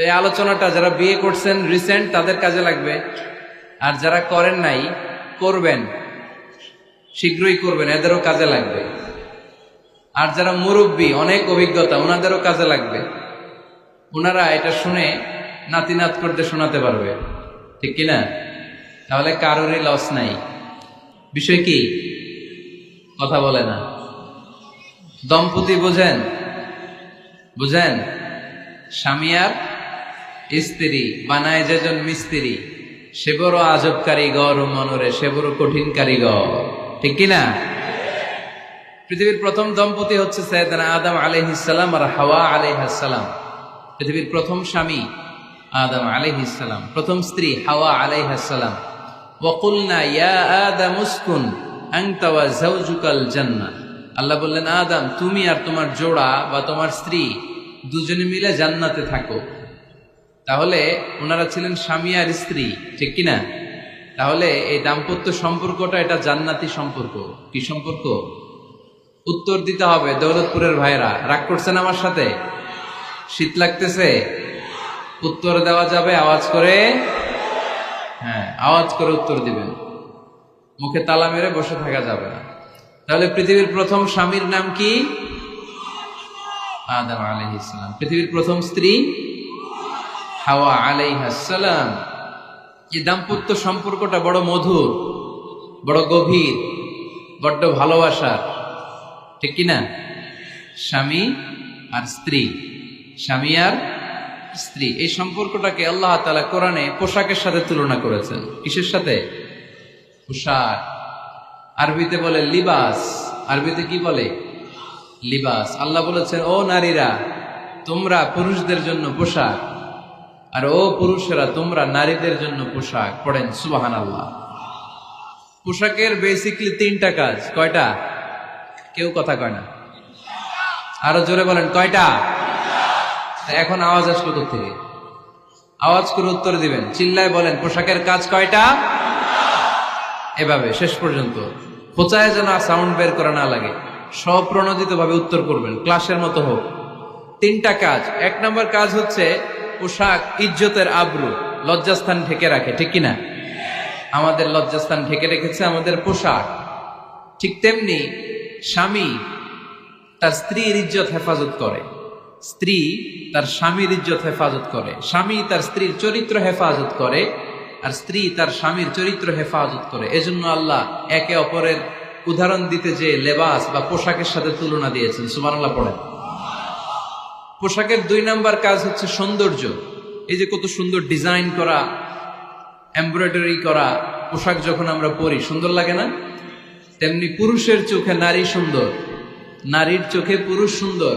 এই আলোচনাটা যারা বিয়ে করছেন রিসেন্ট তাদের কাজে লাগবে। আর যারা করেন নাই, করবেন। শীঘ্রই করবেন, এদেরও কাজে লাগবে। আর যারা মুরব্বী, অনেক অভিজ্ঞতা, ওনাদেরও কাজে লাগবে। ওনারা এটা শুনে নাতি নাত করতে শোনাতে পারবে। ঠিক কিনা? তাহলে কারোরই লস নাই। বিষয় কি? কথা বলে না। দম্পতি বোঝেন? বুঝেন? স্বামী আর স্ত্রী, বানায় যেজন মিস্ত্রি, সে বড় আজব কারিগর ও মনরে, সে বড় কঠিন কারিগর। ঠিক কিনা? পৃথিবীর প্রথম দম্পতি হচ্ছে সৈয়দনা আদম আলাইহিসাল্লাম আর হাওয়া আলাইহাসাল্লাম পৃথিবীর প্রথম স্বামী আদম আলাইহিসাল্লাম প্রথম স্ত্রী হাওয়া ওয়া যাওজুকাল আল্লাহ বললেন, আদম, তুমি আর তোমার জোড়া বা তোমার স্ত্রী দুজনে মিলে জান্নাতে থাকো। তাহলে ওনারা ছিলেন স্বামী আর স্ত্রী, ঠিক কিনা? তাহলে এই দাম্পত্য সম্পর্কটা এটা জান্নাতি সম্পর্ক। কি সম্পর্ক? উত্তর দিতে হবে দৌলতপুরের ভাইরা রাগ করছেন আমার সাথে? শীত লাগতেছে? উত্তর দেওয়া যাবে, আওয়াজ করে? হ্যাঁ আওয়াজ করে উত্তর দিবেন। মুখে তালা মেরে বসে থাকা যাবে না। তাহলে পৃথিবীর প্রথম স্বামীর নাম কি? আদম আলাইহিসসালাম পৃথিবীর প্রথম স্ত্রী? হাওয়া আলাইহাসালাম এই দাম্পত্য সম্পর্কটা বড় মধুর, বড় গভীর, বড্ড ভালোবাসার, ঠিক কিনা? স্বামী আর স্ত্রী, স্বামী আর স্ত্রী। এই সম্পর্কটাকে আল্লাহ তালা কোরআনে পোশাকের সাথে তুলনা করেছেন। কিসের সাথে? পোশাক। আরবিতে বলে লিবাস। আরবিতে কি বলে? লিবাস। আল্লাহ বলেছেন, ও নারীরা, তোমরা পুরুষদের জন্য পোশাক। আর ও পুরুষেরা, তোমরা নারীদের জন্য পোশাক পড়েন সুবাহান আল্লাহ পোশাকের বেসিকলি তিনটা কাজ। কয়টা? কেউ কথা কয় না। আরও জোরে বলেন, কয়টা? এখন আওয়াজ আসলো থেকে? আওয়াজ করে উত্তর দিবেন। চিল্লায় বলেন, পোশাকের কাজ কয়টা? এভাবে, শেষ পর্যন্ত। খোঁচায় যেন সাউন্ড বের করা না লাগে। স্বপ্রণোদিত ভাবে উত্তর করবেন ক্লাসের মতো হোক। তিনটা কাজ। এক নম্বর কাজ হচ্ছে পোশাক ইজ্জতের আব্রু লজ্জাস্থান ঢেকে রাখে, ঠিক কিনা? আমাদের লজ্জাস্থান ঢেকে রেখেছে আমাদের পোশাক। ঠিক তেমনি স্বামী তার স্ত্রীর ইজ্জত হেফাজত করে। স্ত্রী তার স্বামীর ইজ্জত হেফাজত করে। স্বামী তার স্ত্রীর চরিত্র হেফাজত করে আর স্ত্রী তার স্বামীর চরিত্র হেফাজত করে। এজন্য আল্লাহ একে অপরের উদাহরণ দিতে যে লেবাস বা পোশাকের সাথে তুলনা দিয়েছেন। সুমান আল্লাহ পড়েন। পোশাকের দুই নাম্বার কাজ হচ্ছে সৌন্দর্য। এই যে কত সুন্দর ডিজাইন করা, এমব্রয়ডারি করা পোশাক যখন আমরা পরি, সুন্দর লাগে না? তেমনি পুরুষের চোখে নারী সুন্দর, নারীর চোখে পুরুষ সুন্দর।